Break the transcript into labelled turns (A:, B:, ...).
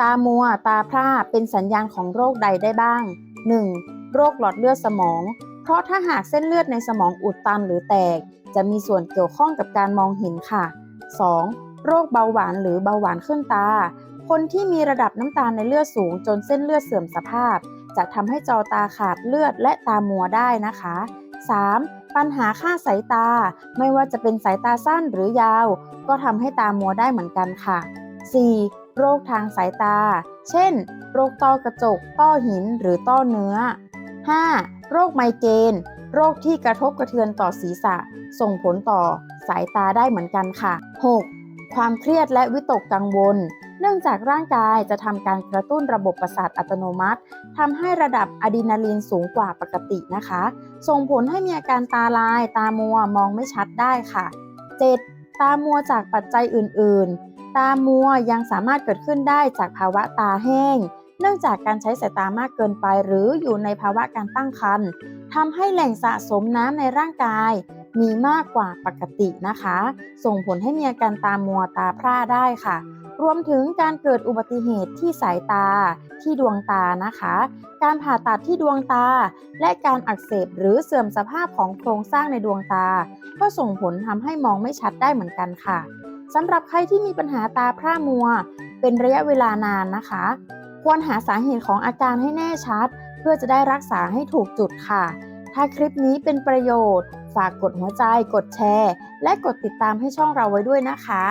A: ตามัว ตาพร่าเป็นสัญญาณของโรคใดได้บ้าง 1. โรคหลอดเลือดสมอง เพราะถ้าหากเส้นเลือดในสมองอุดตันหรือแตก จะมีส่วนเกี่ยวข้องกับการมองเห็นค่ะ 2. โรคเบาหวานหรือเบาหวานขึ้นตา คนที่มีระดับน้ำตาลในเลือดสูงจนเส้นเลือดเสื่อมสภาพ จะทำให้จอตาขาดเลือดและตามัวได้นะคะ 3. ปัญหาค่าสายตา ไม่ว่าจะเป็นสายตาสั้นหรือยาว ก็ทำให้ตามัวได้เหมือนกันค่ะ 4. โรคทางสายตา เช่น โรคต้อกระจก ต้อหิน หรือต้อเนื้อ 5. โรคไมเกรน โรคที่กระทบกระเทือนต่อศีรษะ ส่งผลต่อสายตาได้เหมือนกันค่ะ 6. ความเครียดและวิตกกังวล เนื่องจากร่างกายจะทำการกระตุ้นระบบประสาทอัตโนมัติทำให้ระดับอะดรีนาลีนสูงกว่าปกตินะคะ ส่งผลให้มีอาการตาลาย ตามัว มองไม่ชัดได้ค่ะ 7. ตามัวจากปัจจัยอื่น ๆ ตามัวยังสามารถเกิดขึ้นได้จากภาวะตาแห้ง เนื่องจากการใช้สายตามากเกินไป หรืออยู่ในภาวะการตั้งครรภ์ทำให้แหล่งสะสมน้ำในร่างกาย มีมากกว่าปกตินะคะ ส่งผลให้มีอาการตามัวตาพร่าได้ค่ะ รวมถึงการเกิดอุบัติเหตุที่สายตาที่ดวงตานะคะ การผ่าตัดที่ดวงตา และการอักเสบหรือเสื่อมสภาพของโครงสร้างในดวงตา ก็ส่งผลทำให้มองไม่ชัดได้เหมือนกันค่ะสำหรับใครที่มีปัญหาตาพร่ามัว เป็นระยะเวลานานนะคะ ควรหาสาเหตุของอาการให้แน่ชัด เพื่อจะได้รักษาให้ถูกจุดค่ะ ถ้าคลิปนี้เป็นประโยชน์ ฝากกดหัวใจ กดแชร์ และกดติดตามให้ช่องเราไว้ด้วยนะคะ